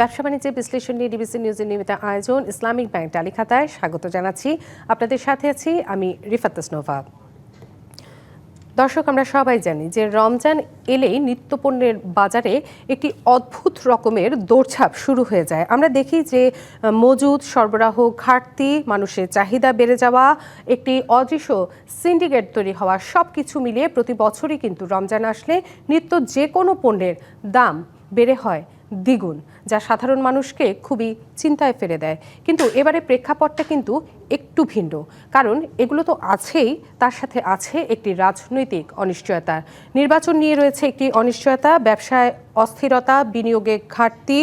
ব্যবসা বাণিজ্যের বিশ্লেষণ নিয়ে ডিবিসি নিউজের নিয়মিত আয়োজন ইসলামিক ব্যাংক টালিখাতায় স্বাগত জানাচ্ছি। আপনাদের সাথে আছি আমি রিফাত নোভা দর্শক, আমরা সবাই জানি যে রমজান এলেই নিত্যপণ্যের বাজারে একটি অদ্ভুত রকমের দৌড়ঝাঁপ শুরু হয়ে যায়। আমরা দেখি যে মজুদ, সরবরাহ ঘাটতি, মানুষের চাহিদা বেড়ে যাওয়া, একটি অদৃশ্য সিন্ডিকেট তৈরি হওয়া সব কিছু মিলিয়ে প্রতি বছরই কিন্তু রমজান আসলে নিত্য যে কোনো পণ্যের দাম বেড়ে হয়। দ্বিগুণ, যা সাধারণ মানুষকে খুবই চিন্তায় ফেলে দেয়। কিন্তু এবারে প্রেক্ষাপটটা কিন্তু একটু ভিন্ন, কারণ এগুলো তো আছেই, তার সাথে আছে একটি রাজনৈতিক অনিশ্চয়তা। নির্বাচন নিয়ে রয়েছে একটি অনিশ্চয়তা, ব্যবসায় অস্থিরতা, বিনিয়োগে ঘাটতি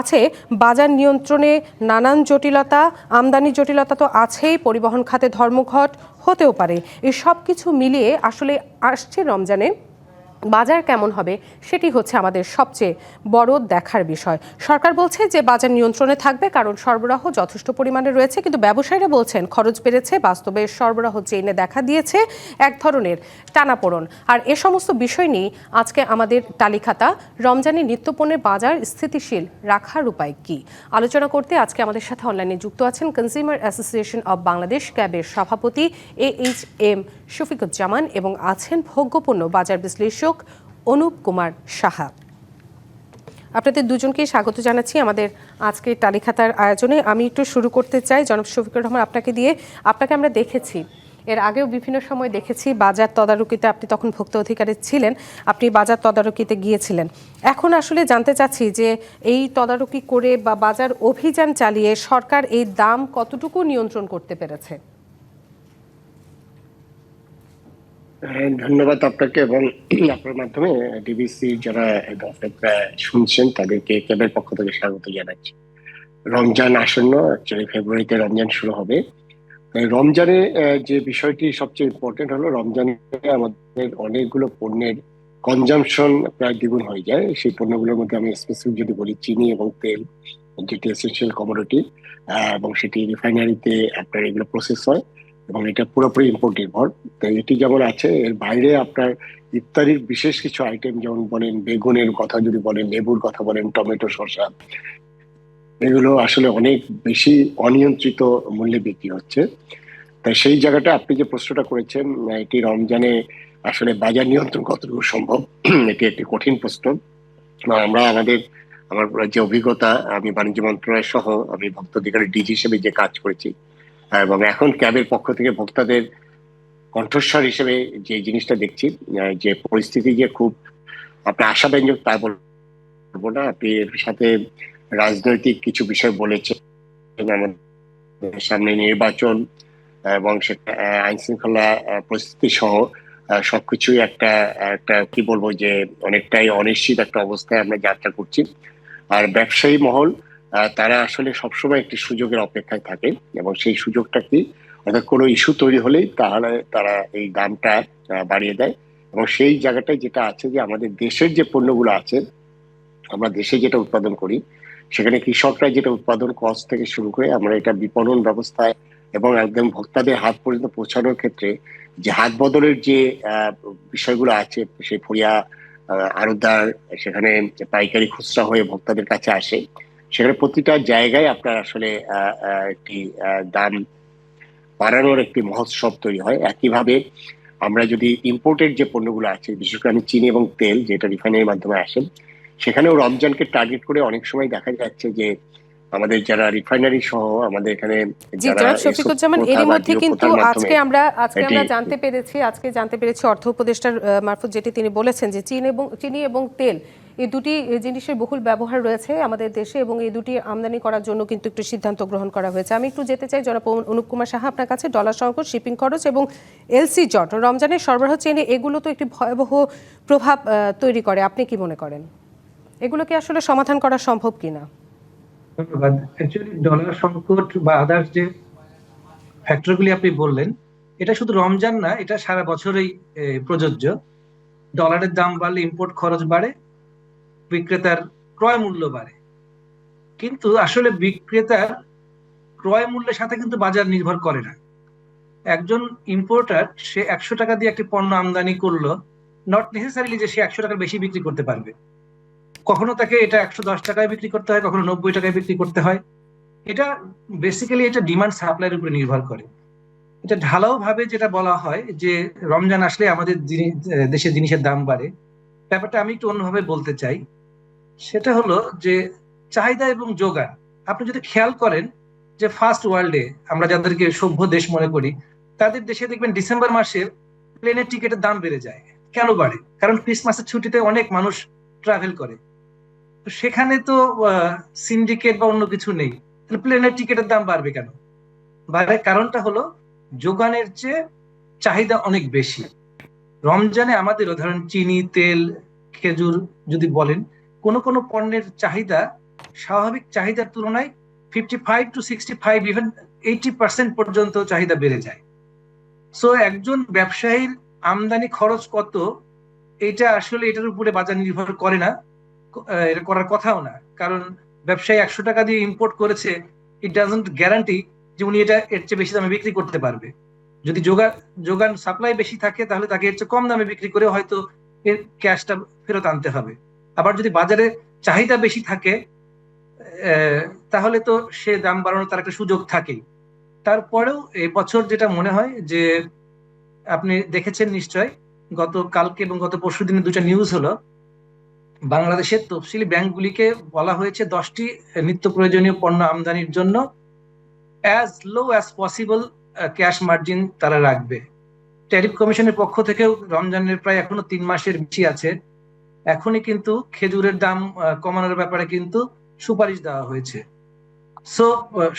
আছে, বাজার নিয়ন্ত্রণে নানান জটিলতা, আমদানি জটিলতা তো আছেই, পরিবহন খাতে ধর্মঘট হতেও পারে। এই সব কিছু মিলিয়ে আসলে আসছে রমজানে বাজার কেমন হবে সেটি হচ্ছে আমাদের সবচেয়ে বড় দেখার বিষয়। সরকার বলছে যে বাজার নিয়ন্ত্রণে থাকবে কারণ সরবরাহ যথেষ্ট পরিমাণে রয়েছে কিন্তু ব্যবসায়ীরা বলছেন খরচ বেড়েছে, বাস্তবে সরবরাহ চেইনে দেখা দিয়েছে এক ধরনের টানাপোড়ন। আর এ সমস্ত বিষয় নিয়ে আজকে আমাদের তালিকাতা, রমজানে নিত্যপণ্যের বাজার স্থিতিশীল রাখার উপায় কি? আলোচনা করতে আজকে আমাদের সাথে অনলাইনে যুক্ত আছেন কনজিউমার অ্যাসোসিয়েশন অব বাংলাদেশ ক্যাবের সভাপতি এ এইচ এম শফিকুজ্জামান এবং আছেন ভোগ্যপণ্য বাজার বিশ্লেষক অনুপ কুমার সাহা। আপনাদের দুজনকেই স্বাগত জানাচ্ছি আমাদের আজকের তালিকাতার আয়োজনে। আমি একটু শুরু করতে চাই। জনাব শফিকুর রহমান, আপনাকে দিয়ে আপনাকে আমরা দেখেছি। এর আগেও বিভিন্ন সময় দেখেছি, বাজার তদারকিতে আপনি তখন ভোক্তা অধিকারে ছিলেন, আপনি বাজার তদারকিতে গিয়েছিলেন। এখন আসলে জানতে চাচ্ছি যে এই তদারকি করে বা বাজার অভিযান চালিয়ে সরকার এই দাম কতটুকু নিয়ন্ত্রণ করতে পেরেছে হ্যাঁ, ধন্যবাদ আপনাকে এবং আপনার মাধ্যমে ডিবিসি যারা শুনছেন, তাদেরকে ক্যাবের পক্ষ থেকে স্বাগত জানাচ্ছি। রমজান আসন্ন অ্যাকচুয়ালি ফেব্রুয়ারিতে রমজান শুরু হবে। রমজানে যে বিষয়টি সবচেয়ে ইম্পর্টেন্ট হলো, রমজানে আমাদের অনেকগুলো পণ্যের কনজামশন প্রায় দ্বিগুণ হয়ে যায়। সেই পণ্যগুলোর মধ্যে আমি স্পেসিফিক যদি বলি, চিনি এবং তেল, যেটি এসেন্সিয়াল কমোডিটি এবং সেটি রিফাইনারিতে আপনার এগুলো প্রসেস হয়। এবং এটা পুরোপুরি ইম্পোর্ট নির্ভর তো এটি যেমন আছে, এর বাইরে আপনার ইত্যাদির বিশেষ কিছু আইটেম যেমন বলেন, বেগুনের কথা যদি বলেন, লেবুর কথা বলেন, টমেটো শসা এগুলো আসলে অনেক বেশি অনিয়ন্ত্রিত মূল্যে বিক্রি হচ্ছে। তাই সেই জায়গাটা আপনি যে প্রশ্নটা করেছেন, এটি রমজানে আসলে বাজার নিয়ন্ত্রণ কতটুকু সম্ভব, এটি একটি কঠিন প্রশ্ন। আমরা আমাদের, আমার যে অভিজ্ঞতা, আমি বাণিজ্য মন্ত্রণালয় সহ আমি ভক্তাধিকারী ডিজি হিসেবে যে কাজ করেছি এবং এখন ক্যাবের পক্ষ থেকে ভোক্তাদের কণ্ঠস্বর হিসেবে যে জিনিসটা দেখছি যে পরিস্থিতি যে খুব আপনার আশাব্যঞ্জক তা বলব না আপনি এর সাথে রাজনৈতিক কিছু বিষয় বলেছেন আমাদের সামনে নির্বাচন এবং সেটা আইন শৃঙ্খলা পরিস্থিতি সহ সবকিছুই একটা একটা কি বলব যে অনেকটাই অনিশ্চিত একটা অবস্থায় আমরা যাত্রা করছি। আর ব্যবসায়ী মহল আহ, তারা আসলে সবসময় একটি সুযোগের অপেক্ষায় থাকে এবং সেই সুযোগটা কি? অর্থাৎ কোনো ইস্যু তৈরি হলেই তাহলে তারা এই দামটা বাড়িয়ে দেয় এবং সেই জায়গাটায় যেটা আছে যে আমাদের দেশের যে পণ্যগুলো আছে, আমরা দেশে যেটা উৎপাদন করি, সেখানে কৃষকরা যেটা উৎপাদন কস্ট থেকে শুরু করে আমরা এটা বিপণন ব্যবস্থায় এবং একদম ভোক্তাদের হাত পর্যন্ত পৌঁছানোর ক্ষেত্রে যে হাত বদলের যে বিষয়গুলো আছে সেই ফরিয়া আড়তদার, সেখানে পাইকারি খুচরা হয়ে ভোক্তাদের কাছে আসে সেখানে প্রতিটা জায়গায় আপনার আসলে একটি দাম বাড়ানোর একটি মহোৎসব তৈরি হয়। একইভাবে আমরা যদি ইম্পোর্টেড যে পণ্যগুলো আছে বিশেষ করে আমি চিনি এবং তেল যেটা রিফাইনারির মাধ্যমে আসে সেখানেও রমজানকে টার্গেট করে অনেক সময় দেখা যাচ্ছে যে আমাদের যারা রিফাইনারি সহ আমাদের এখানে যারা শফিকুজ্জামান এরই মধ্যে কিন্তু আজকে আমরা আজকে আমরা জানতে পেরেছি আজকে জানতে পেরেছি অর্থ উপদেষ্টার মারফত যেটি তিনি বলেছেন যে চীন এবং চিনি এবং তেল এই দুটি জিনিসের বহুল ব্যবহার রয়েছে আমাদের দেশে এবং এই দুটি আমদানি করার জন্য কিন্তু একটু সিদ্ধান্ত গ্রহণ করা হয়েছে। আমি একটু যেতে চাই জনাব অনুপ কুমার সাহা আপনার কাছে, ডলার সংকট, শিপিং খরচ এবং এলসি জট। রমজানের সরবরাহ চেনে এগুলো তো একটি ভয়াবহ প্রভাব তৈরি করে। আপনি কি মনে করেন? এগুলোকে আসলে সমাধান করা সম্ভব কিনা? ধন্যবাদ। অ্যাকচুয়ালি ডলার সংকট বা আদার্স যে ফ্যাক্টরগুলি আপনি বললেন, এটা শুধু রমজান না, এটা সারা বছরই প্রযোজ্য। ডলারের দাম বাড়লে ইম্পোর্ট খরচ বাড়ে বিক্রেতার ক্রয় মূল্য বাড়ে। কিন্তু আসলে বিক্রেতার ক্রয় মূল্যের সাথে কিন্তু বাজার নির্ভর করে না। একজন ইম্পোর্টার সে একশো টাকা দিয়ে একটি পণ্য আমদানি করল নট নেসেসারিলি যে সে একশো টাকার বেশি বিক্রি করতে পারবে। কখনো তাকে এটা একশো দশ টাকায় বিক্রি করতে হয়, কখনো নব্বই টাকায় বিক্রি করতে হয়। এটা বেসিক্যালি এটা ডিমান্ড সাপ্লাইয়ের উপরে নির্ভর করে। এটা ঢালাও ভাবে যেটা বলা হয় যে, রমজান আসলে আমাদের দেশে জিনিসের দাম বাড়ে। ব্যাপারটা আমি একটু অন্যভাবে বলতে চাই। সেটা হলো যে চাহিদা এবং যোগান। আপনি যদি খেয়াল করেন যে ফার্স্ট ওয়ার্ল্ডে আমরা যাদেরকে সভ্য দেশ মনে করি, তাদের দেশে দেখবেন ডিসেম্বর মাসে প্লেনের টিকিটের দাম বেড়ে যায়। কেন বাড়ে? কারণ ক্রিসমাসের ছুটিতে অনেক মানুষ ট্রাভেল করে। সেখানে তো সিন্ডিকেট বা অন্য কিছু নেই। তাহলে প্লেনের টিকিটের দাম বাড়বে কেন? বাড়ে কারণটা হলো যোগানের চেয়ে চাহিদা অনেক বেশি। রমজানে আমাদের ধরেন চিনি, তেল, খেজুর যদি বলেন কোন কোন পণ্যের চাহিদা স্বাভাবিক চাহিদার তুলনায় fifty five to sixty five even eighty percent পর্যন্ত চাহিদা বেড়ে যায়। সো একজন ব্যবসায়ীর আমদানি খরচ কত, এটা আসলে এটার উপরে বাজার নির্ভর করে না এটা করার কথাও না। কারণ ব্যবসায়ী একশো টাকা দিয়ে ইম্পোর্ট করেছে ইট ডাজন্ট গ্যারান্টি যে উনি এটা এর চেয়ে বেশি দামে বিক্রি করতে পারবে। যদি যোগান যোগান সাপ্লাই বেশি থাকে, তাহলে তাকে এর চেয়ে কম দামে বিক্রি করে হয়তো এর ক্যাশটা ফেরত আনতে হবে। আবার যদি বাজারে চাহিদা বেশি থাকে তাহলে তো সে দাম বাড়ানোর তার একটা সুযোগ থাকেই। তারপরেও এই বছর যেটা মনে হয় যে, আপনি দেখেছেন নিশ্চয়, গত কালকে এবং গত পরশু দিনে দুটা নিউজ হলো। বাংলাদেশের তফসিলি ব্যাংকগুলিকে বলা হয়েছে দশটি নিত্য প্রয়োজনীয় পণ্য আমদানির জন্য as low as possible cash margin তারা রাখবে। ট্যারিফ কমিশনের পক্ষ থেকেও রমজানের প্রায় এখনও তিন মাসের বেশি আছে। এখনই কিন্তু খেজুরের দাম কমানোর ব্যাপারে কিন্তু সুপারিশ দেওয়া হয়েছে। সো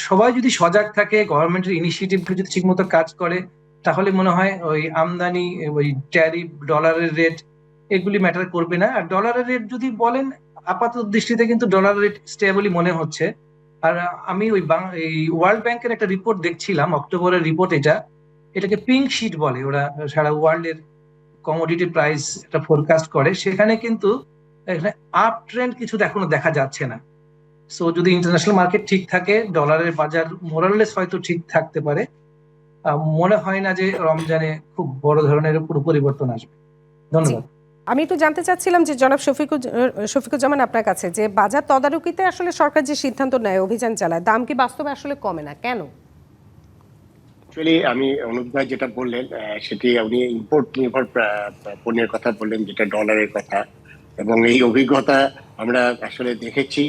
সবাই যদি সজাগ থাকে, গভর্নমেন্টের ইনিশিয়েটিভ যদি ঠিকমতো কাজ করে, তাহলে মনে হয় ওই আমদানি, ওই ট্যারিফ ডলারের রেট এগুলি ম্যাটার করবে না। আর ডলারের রেট যদি বলেন, আপাত দৃষ্টিতে কিন্তু ডলারের রেট স্টেবলই মনে হচ্ছে। আর আমি ওই এই ওয়ার্ল্ড ব্যাংকের একটা রিপোর্ট দেখছিলাম, অক্টোবরের রিপোর্ট এটা। এটাকে পিঙ্ক শিট বলে ওরা, সারা ওয়ার্ল্ডের কমোডিটি প্রাইস এটা ফোরকাস্ট করে, সেখানে কিন্তু এখানে আপ ট্রেন্ড কিছু এখনও দেখা যাচ্ছে না। সো যদি ইন্টারন্যাশনাল মার্কেট ঠিক থাকে ডলারের বাজার মোরাললেস হয়তো ঠিক থাকতে পারে। মনে হয় না যে রমজানে খুব বড় ধরনের পুরো পরিবর্তন আসবে। ধন্যবাদ। আমি একটু জানতে চাচ্ছিলাম যে জনাব শফিকুজ, শফিকুজ্জামান আপনার কাছে যে বাজার তদারকিতে আসলে সরকার যে সিদ্ধান্ত নেয়, অভিযান চালায়, দাম কি বাস্তবে আসলে কমে না? কেন? অ্যাকচুয়ালি আমি অনুপ ভাই যেটা বললেন সেটি উনি ইম্পোর্ট নির্ভর পণ্যের কথা বললেন, যেটা ডলারের কথা। এবং এই অভিজ্ঞতা আমরা আসলে দেখেছি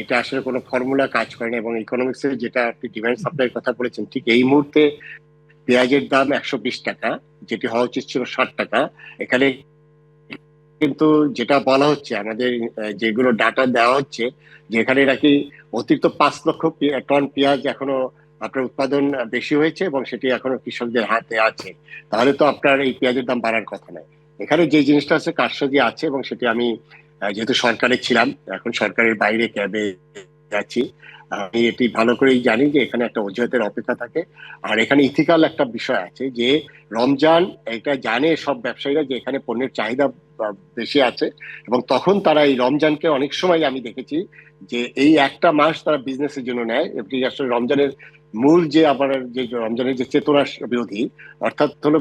এটা আসলে কোনো ফর্মুলা কাজ করে না এবং ইকোনমিক্সের যেটা আপনি ডিমান্ড সাপ্লাইয়ের কথা বলেছেন, ঠিক এই মুহূর্তে পেঁয়াজের দাম একশো বিশ টাকা, যেটি হওয়া উচিত ছিল ষাট টাকা। এখানে কিন্তু যেটা বলা হচ্ছে, আমাদের যেগুলো ডাটা দেওয়া হচ্ছে যে এখানে নাকি অতিরিক্ত পাঁচ লক্ষ টন পেঁয়াজ এখনও আপনার উৎপাদন বেশি হয়েছে এবং সেটি এখনও কৃষকদের হাতে আছে। তাহলে তো আপনার এই পেঁয়াজের দাম বাড়ার কথা নয়। এখানে যে জিনিসটা আছে, কারসাজি আছে এবং সেটি আমি যেহেতু সরকারে ছিলাম, এখন সরকারের বাইরে ক্যাবে আছি। আমি এটি ভালো করেই জানি যে এখানে একটা অজুহাতের অপেক্ষা থাকে। আর এখানে ইথিক্যাল একটা বিষয় আছে যে, রমজান এটা জানে সব ব্যবসায়ীরা যে এখানে পণ্যের চাহিদা বেশি আছে এবং তখন তারা এই রমজানকে অনেক সময় আমি দেখেছি যে এই একটা মাস তারা বিজনেসের জন্য নেয়। এটি আসলে রমজানের মূল যে আবার যে রমজানের যে চেতনা বিরোধী, অর্থাৎ হলো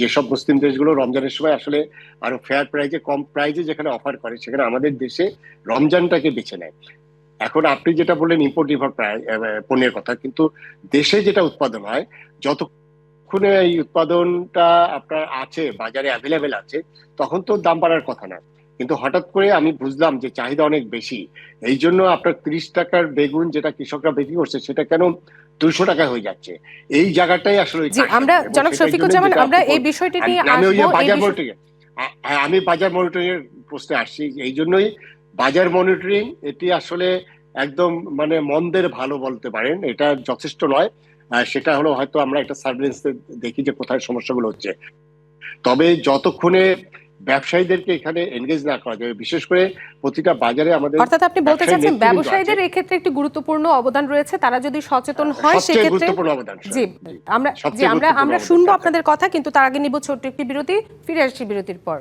যেসব মুসলিম দেশগুলো রমজানের সময় আসলে আরও ফেয়ার প্রাইজে কম প্রাইজে যেখানে অফার করে, সেখানে আমাদের দেশে রমজানটাকে বেছে নেয়। এখন আপনি যেটা বললেন ইম্পোর্ট নির্ভর পণ্যের কথা, কিন্তু দেশে যেটা উৎপাদন হয়, যতক্ষণে এই উৎপাদনটা আপনার আছে, বাজারে অ্যাভেলেবেল আছে, তখন তো দাম বাড়ার কথা না। কিন্তু হঠাৎ করে আমি বুঝলাম যে চাহিদা অনেক বেশি এই জন্য আপনার ত্রিশ টাকার বেগুন যেটা কৃষকরা বিক্রি করছে, সেটা কেন দুশো টাকা হয়ে যাচ্ছে। এই জায়গাটাই আসলে। আমরা জনাব সেটার জন্য আমরা এই বিষয়টি নিয়ে আমি ওই বাজার মনিটরিং আমি বাজার মনিটরিং এর প্রশ্নে আসছি। এই জন্যই বাজার মনিটরিং এটি আসলে একদম মানে মন্দের ভালো বলতে পারেন। এটা যথেষ্ট নয়। সেটা হলো হয়তো আমরা একটা সার্ভিলেন্স দেখি যে কোথায় সমস্যাগুলো হচ্ছে। তবে যতক্ষণে ব্যবসায়ীদেরকে এখানে এনগেজ না করা যাবে বিশেষ করে প্রতিটা বাজারে আমাদের অর্থাৎ আপনি বলতে চাচ্ছেন ব্যবসায়ীদের আছে। এক্ষেত্রে একটি গুরুত্বপূর্ণ অবদান রয়েছে। তারা যদি সচেতন হয় সেক্ষেত্রে গুরুত্বপূর্ণ অবদান জি আমরা জি আমরা আমরা শুনব আপনাদের কথা কিন্তু তার আগে নিব ছোট্ট একটি বিরতি। ফিরে আসছি বিরতির পর।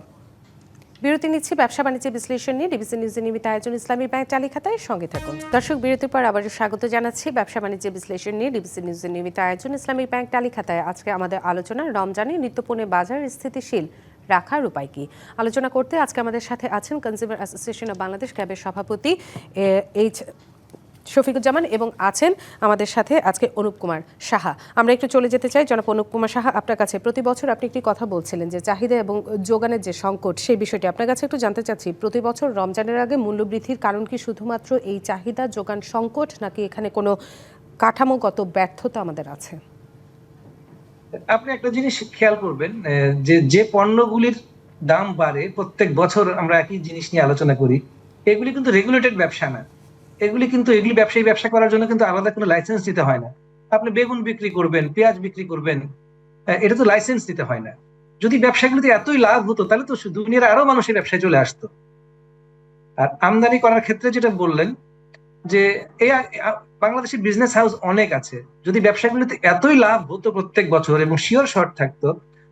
বিরতি নিচ্ছি ব্যবসা বাণিজ্য বিশ্লেষণ নিয়ে। ডিবিসি নিউজের নিয়মিত আয়োজন ইসলামী ব্যাংক তালিকাতায়। সঙ্গে থাকুন। দর্শক বিরতির পর আবারও স্বাগত জানাচ্ছি ব্যবসা বাণিজ্য বিশ্লেষণ নিয়ে। ডিবিসি নিউজের নিয়মিত আয়োজন ইসলামী ব্যাংক তালিকাতায়। আজকে আমাদের আলোচনা রমজানে নিত্যপণ্যের বাজার স্থিতিশীল। রাখার উপায় কি? আলোচনা করতে আজকে আমাদের সাথে আছেন কনজিউমার অ্যাসোসিয়েশন অব বাংলাদেশ ক্যাবের সভাপতি এইচ শফিকুজ্জামান এবং আছেন আমাদের সাথে আজকে অনুপ কুমার সাহা। আমরা একটু চলে যেতে চাই। জনাব অনুপ কুমার সাহা, আপনার কাছে প্রতি বছর আপনি একটি কথা বলছিলেন যে চাহিদা এবং যোগানের যে সংকট, সেই বিষয়টি আপনার কাছে একটু জানতে চাচ্ছি। প্রতি বছর রমজানের আগে মূল্যবৃদ্ধির কারণ কি শুধুমাত্র এই চাহিদা, যোগান, সংকট, নাকি এখানে কোনো কাঠামোগত ব্যর্থতা আমাদের আছে? আপনি একটা জিনিস খেয়াল করবেন যে যে পণ্যগুলির দাম বাড়ে, প্রত্যেক বছর আমরা একই জিনিস নিয়ে আলোচনা করি, এগুলি কিন্তু রেগুলেটেড ব্যবসা না। এগুলি কিন্তু, এগুলি ব্যবসায়ী ব্যবসা করার জন্য কিন্তু আলাদা কোনো লাইসেন্স দিতে হয় না। আপনি বেগুন বিক্রি করবেন, পেঁয়াজ বিক্রি করবেন এটা তো লাইসেন্স দিতে হয় না। যদি ব্যবসাগুলিতে এতই লাভ হতো, তাহলে তো দুনিয়ার আরও মানুষের ব্যবসায় চলে আসতো। আর আমদানি করার ক্ষেত্রে যেটা বললেন যে এই বাংলাদেশের বিজনেস হাউস অনেক আছে। যদি ব্যবসাগুলিতে এতই লাভ হতো প্রত্যেক বছর এবং শিওর শর্ট থাকতো,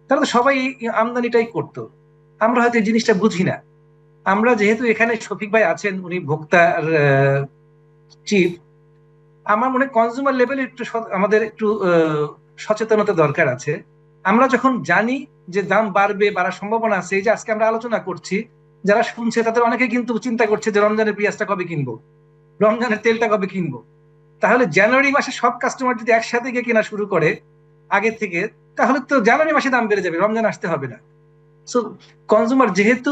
তাহলে তো সবাই আমদানিটাই করতো। আমরা হয়তো এই জিনিসটা বুঝি না। আমরা যেহেতু এখানে শফিক ভাই আছেন, উনি ভোক্তার চিফ আমার মনে কনজিউমার লেভেলে একটু আমাদের একটু সচেতনতা দরকার আছে। আমরা যখন জানি যে দাম বাড়বে, বাড়ার সম্ভাবনা আছে, এই যে আজকে আমরা আলোচনা করছি, যারা শুনছে তাদের অনেকে কিন্তু চিন্তা করছে যে রমজানের পেঁয়াজটা কবে কিনবো। রমজানের তেলটা কবে কিনবো? তাহলে জানুয়ারি মাসে সব কাস্টমার যদি একসাথে গিয়ে কেনা শুরু করে আগে থেকে তাহলে তো জানুয়ারি মাসে দাম বেড়ে যাবে রমজান আসতে হবে না। সো কনজিউমার যেহেতু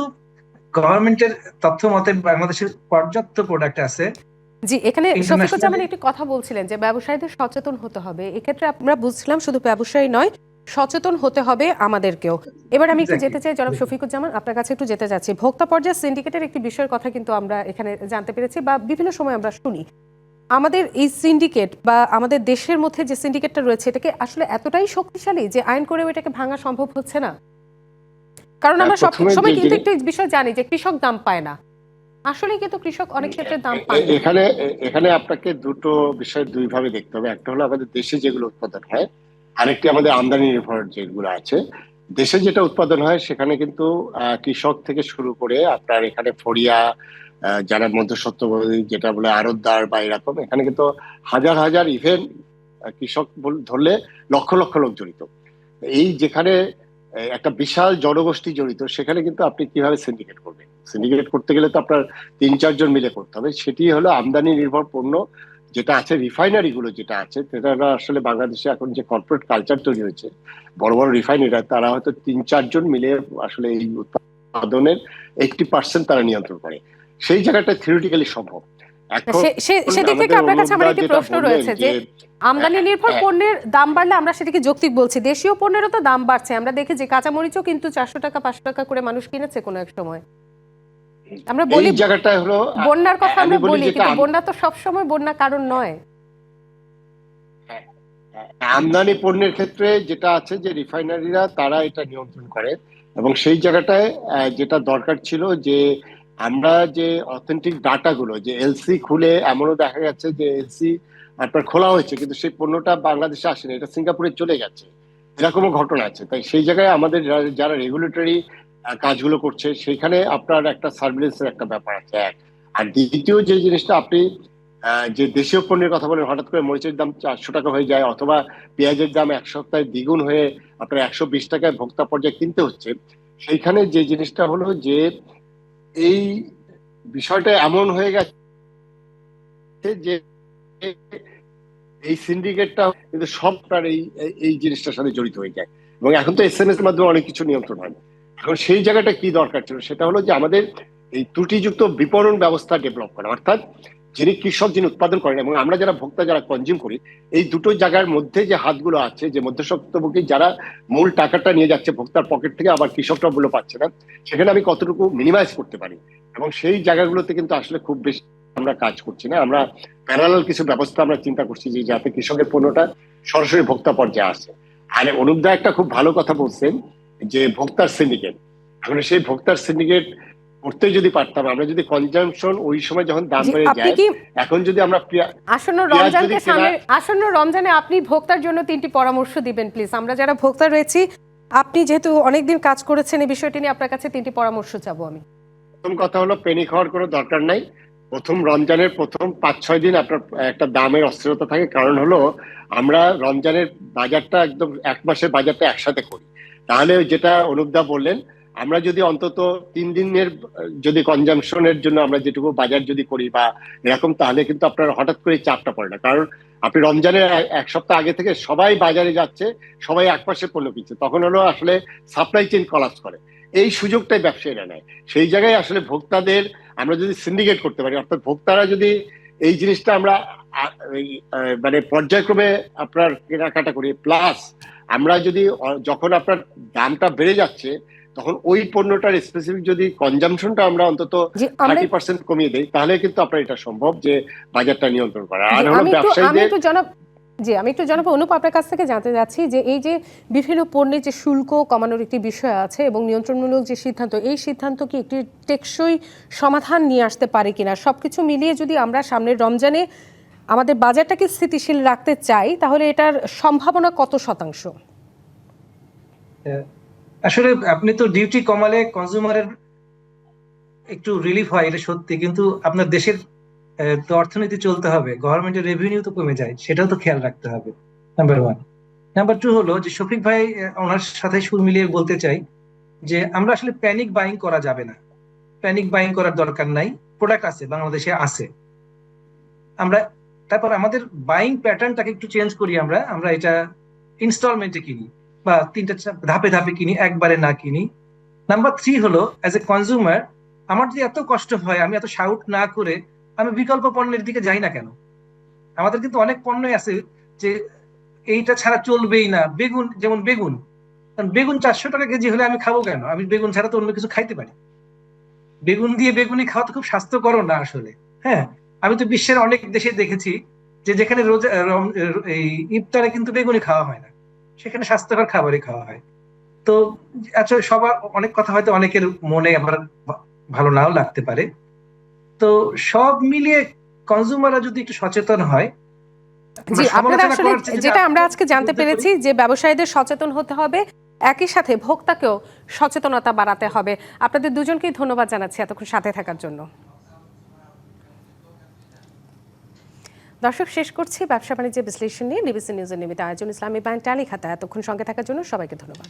গভর্নমেন্টের তথ্য মতে বাংলাদেশের পর্যাপ্ত প্রোডাক্ট আছে জি এখানে শফিকুজ্জামান একটি কথা বলছিলেন যে ব্যবসায়ীদের সচেতন হতে হবে। এক্ষেত্রে আমরা বুঝছিলাম শুধু ব্যবসায়ী নয় সচেতন হতে হবে আমাদেরকেও। এবার আমি একটু যেতে চাই জনাব শফিকুজ্জামান আপনার কাছে একটু যেতে চাচ্ছি। ভোক্তা পর্যায়ে সিন্ডিকেটের একটি বিষয়ের কথা কিন্তু আমরা এখানে জানতে পেরেছি বা বিভিন্ন সময় আমরা শুনি। আমাদের এই সিন্ডিকেট বা আমাদের দেশের মধ্যে যে সিন্ডিকেটটা রয়েছে এটাকে আসলে এতটাই শক্তিশালী যে আইন করেও এটাকে ভাঙা সম্ভব হচ্ছে না? কারণ আমরা হ্যাঁ, সব সময় কিন্তু একটা বিষয় জানি যে কৃষক দাম পায় না। আসলে কিন্তু কৃষক অনেক ক্ষেত্রে দাম পায়। এখানে এখানে আপনাকে দুটো বিষয় দুই ভাবে দেখতে হবে। একটা হলো আমাদের দেশে যেগুলো উৎপাদন হয় আরেকটি আমাদের আমদানি নির্ভর যেগুলো আছে দেশে যেটা উৎপাদন হয় সেখানে কিন্তু কৃষক থেকে শুরু করে আপনার এখানে আহ, যারা মধ্যস্বত্বভোগী যেটা বলে আড়তদার বা এরকম এখানে কিন্তু হাজার হাজার ইভেন কৃষক ধরলে লক্ষ লক্ষ লোক জড়িত। এই যেখানে একটা বিশাল জনগোষ্ঠী জড়িত সেখানে কিন্তু আপনি কীভাবে সিন্ডিকেট করবেন? সিন্ডিকেট করতে গেলে তো আপনার তিন চারজন মিলে করতে হবে সেটি হলো আমদানি নির্ভর পণ্য যেটা আছে রিফাইনারি গুলো যেটা আছে সেটা আসলে বাংলাদেশে এখন যে কর্পোরেট কালচার তৈরি হয়েছে বড় বড় রিফাইনারিরা তারা হয়তো তিন চারজন মিলে আসলে এই উৎপাদনের এইটটি পার্সেন্ট তারা নিয়ন্ত্রণ করে। সেই জায়গাটা থিওরিটিক্যালি সম্ভব। সেদিক থেকে আপনার কাছে আমার একটি প্রশ্ন রয়েছে যে আমদানি নির্ভর হ্যাঁ। পণ্যের দাম বাড়লে আমরা সেটাকে যৌক্তিক বলছি। দেশীয় পণ্যেরও তো দাম বাড়ছে। আমরা দেখি যে কাঁচামরিচও কিন্তু চারশো টাকা পাঁচশো টাকা করে মানুষ কিনেছে কোনো এক সময়। আমরা বলি জায়গাটা হলো বন্যার কথা আমরা বলি কিন্তু বন্যা তো সবসময় বন্যা কারণ নয়। আমদানি পণ্যের ক্ষেত্রে যেটা আছে যে রিফাইনারিরা তারা এটা নিয়ন্ত্রণ করে। এবং সেই জায়গাটায় যেটা দরকার ছিল যে আমরা যে অথেন্টিক ডাটাগুলো যে এলসি খুলে এমনও দেখা গেছে যে এলসি আপনার খোলা হয়েছে কিন্তু সেই পণ্যটা বাংলাদেশে আসেনি এটা সিঙ্গাপুরে চলে গেছে। এরকমও ঘটনা আছে। তাই সেই জায়গায় আমাদের যারা রেগুলেটরি কাজগুলো করছে সেখানে আপনার একটা সার্ভিলেন্সের একটা ব্যাপার আছে। এক আর দ্বিতীয় যে জিনিসটা আপনি যে দেশীয় পণ্যের কথা বলেন, হঠাৎ করে মরিচের দাম চারশো টাকা হয়ে যায়, অথবা পেঁয়াজের দাম এক সপ্তাহে দ্বিগুণ হয়ে আপনার একশো বিশ টাকায় ভোক্তা পর্যায়ে কিনতে হচ্ছে, সেইখানে যে জিনিসটা হলো যে, এই বিষয়টা এমন হয়ে গেছে যে, এই সিন্ডিকেটটা কিন্তু সবটার এই, এই- এই জিনিসটার সাথে জড়িত হয়ে যায়। এবং এখন তো এস এস মাধ্যমে অনেক কিছু নিয়ন্ত্রণ হয়। এখন সেই জায়গাটা কি দরকার ছিল? সেটা হলো যে আমাদের এই ত্রুটিযুক্ত বিপণন ব্যবস্থা ডেভেলপ করা। অর্থাৎ যিনি কৃষক, যিনি উৎপাদন করেন এবং আমরা যারা ভোক্তা, যারা কনজিউম করি, এই দুটো জায়গার মধ্যে যে হাতগুলো আছে, যে মধ্যস্বত্বভোগী যারা মূল টাকাটা নিয়ে যাচ্ছে ভোক্তার পকেট থেকে, আবার কৃষকরা বলে পাচ্ছে না, সেখানে আমি কতটুকু মিনিমাইজ করতে পারি? এবং সেই জায়গাগুলোতে কিন্তু আসলে খুব বেশি আমরা কাজ করছি না। আমরা প্যারালাল কিছু ব্যবস্থা আমরা চিন্তা করছি যে যাতে কৃষকের পণ্যটা সরাসরি ভোক্তা পর্যায়ে আসে। আর অনুপদা একটা খুব ভালো কথা বলছেন যে ভোক্তার সিন্ডিকেট এখন সেই ভোক্তার সিন্ডিকেট করতে যদি পারতাম আমরা যদি কনজামশন ওই সময় যখন দাম বেড়ে যায় এখন যদি আমরা আসন্ন রমজানকে সামনে আসন্ন রমজানে আপনি ভোক্তার জন্য তিনটি পরামর্শ দিবেন প্লিজ আমরা যারা ভোক্তা রয়েছি আপনি যেহেতু অনেকদিন কাজ করেছেন এই বিষয়টি নিয়ে আপনার কাছে তিনটি পরামর্শ চাবো আমি। প্রথম কথা হলো পেনি খাওয়ার কোনো দরকার নাই। প্রথম রমজানের প্রথম পাঁচ ছয় দিন আপনার একটা দামের অস্থিরতা থাকে। কারণ হলো আমরা রমজানের বাজারটা একদম এক মাসের বাজারটা একসাথে করি। তাহলে যেটা অনুপদা বললেন, আমরা যদি অন্তত তিন দিনের, যদি কনজামশনের জন্য আমরা যেটুকু বাজার যদি করি বা এরকম, তাহলে কিন্তু আপনার হঠাৎ করে চাপটা পড়ে না। কারণ আপনি রমজানের এক- সপ্তাহ আগে থেকে সবাই বাজারে যাচ্ছে, সবাই একপাশে পণ্য কিনছে, তখন হলো আসলে সাপ্লাই চেইন কলাপস করে। এই সুযোগটাই ব্যবসায়ীরা নেয়। সেই জায়গায় আসলে ভোক্তাদের আমরা যদি সিন্ডিকেট করতে পারি, অর্থাৎ ভোক্তারা যদি এই জিনিসটা আমরা মানে পর্যায়ক্রমে আপনার কেনাকাটা করি। প্লাস আমরা যদি যখন আপনার দামটা বেড়ে যাচ্ছে তখন ওই পণ্যটার স্পেসিফিক যদি কনজামশনটা আমরা অন্তত থার্টি পার্সেন্ট কমিয়ে দেই তাহলে কিন্তু আপনার এটা সম্ভব যে বাজারটা নিয়ন্ত্রণ করা। আর হলো ব্যবসায়ীদের জি আমি একটু জনাব অনুপ আপনার কাছ থেকে জানতে চাচ্ছি যে এই যে বিভিন্ন পণ্যের যে শুল্ক কমানোর একটি বিষয় আছে এবং নিয়ন্ত্রণমূলক যে সিদ্ধান্ত এই সিদ্ধান্ত কি একটি টেকসই সমাধান নিয়ে আসতে পারে কিনা? সবকিছু মিলিয়ে যদি আমরা সামনের রমজানে আমাদের বাজারটাকে স্থিতিশীল রাখতে চাই, তাহলে এটার সম্ভাবনা কত শতাংশ? আসলে আপনি তো ডিউটি কমালে কনজিউমারের একটু রিলিফ হয়, এটা সত্যি। কিন্তু আপনার দেশের তো অর্থনীতি চলতে হবে গভর্নমেন্টের রেভিনিউ তো কমে যায়, সেটাও তো খেয়াল রাখতে হবে নাম্বার ওয়ান নাম্বার টু হলো যে শফিক ভাই ওনার সাথে সুর মিলিয়ে বলতে চাই যে আমরা আসলে প্যানিক বাইং করা যাবে না। প্যানিক বাইং করার দরকার নাই প্রোডাক্ট আছে, বাংলাদেশে আছে। আমরা তারপর আমাদের বাইং প্যাটার্নটাকে একটু চেঞ্জ করি আমরা। আমরা এটা ইনস্টলমেন্টে কিনি বা তিনটা ধাপে ধাপে কিনি, একবারে না কিনি। নাম্বার থ্রি হলো অ্যাজ এ কনজিউমার আমার যদি এত কষ্ট হয়, আমি এত শাউট না করে, আমি বিকল্প পণ্যের দিকে যাই না কেন? আমাদের কিন্তু অনেক পণ্যই আছে যে এইটা ছাড়া চলবেই না। বেগুন, যেমন বেগুন বেগুন চারশো টাকা কেজি হলে আমি খাব কেন? আমি বেগুন ছাড়া তো অন্য কিছু খাইতে পারি। বেগুন দিয়ে বেগুনি খাওয়া তো খুব স্বাস্থ্যকর না আসলে হ্যাঁ? আমি তো বিশ্বের অনেক দেশে দেখেছি যে যেখানে রোজা এই ইফতারে কিন্তু বেগুনি খাওয়া হয় না। সেখানে স্বাস্থ্যকর খাবারই খাওয়া হয়। তো আচ্ছা সবার অনেক কথা হয়তো অনেকের মনে আবার ভালো নাও লাগতে পারে। তো সব মিলিয়ে কনজিউমাররা যদি একটু সচেতন হয় জি আপনারা আসলে যেটা আমরা আজকে জানতে পেরেছি যে ব্যবসায়ীদের সচেতন হতে হবে একই সাথে ভোক্তাকেও সচেতনতা বাড়াতে হবে। আপনাদের দুজনকেই ধন্যবাদ জানাচ্ছি এতক্ষণ সাথে থাকার জন্য। দর্শক, শেষ করছি ব্যবসা বাণিজ্য বিশ্লেষণ নিয়ে বিবিসি নিউজের নিয়মিত আয়োজন ইসলামী ব্যাংক টালি খাতা এতক্ষণ সঙ্গে থাকার জন্য সবাইকে ধন্যবাদ।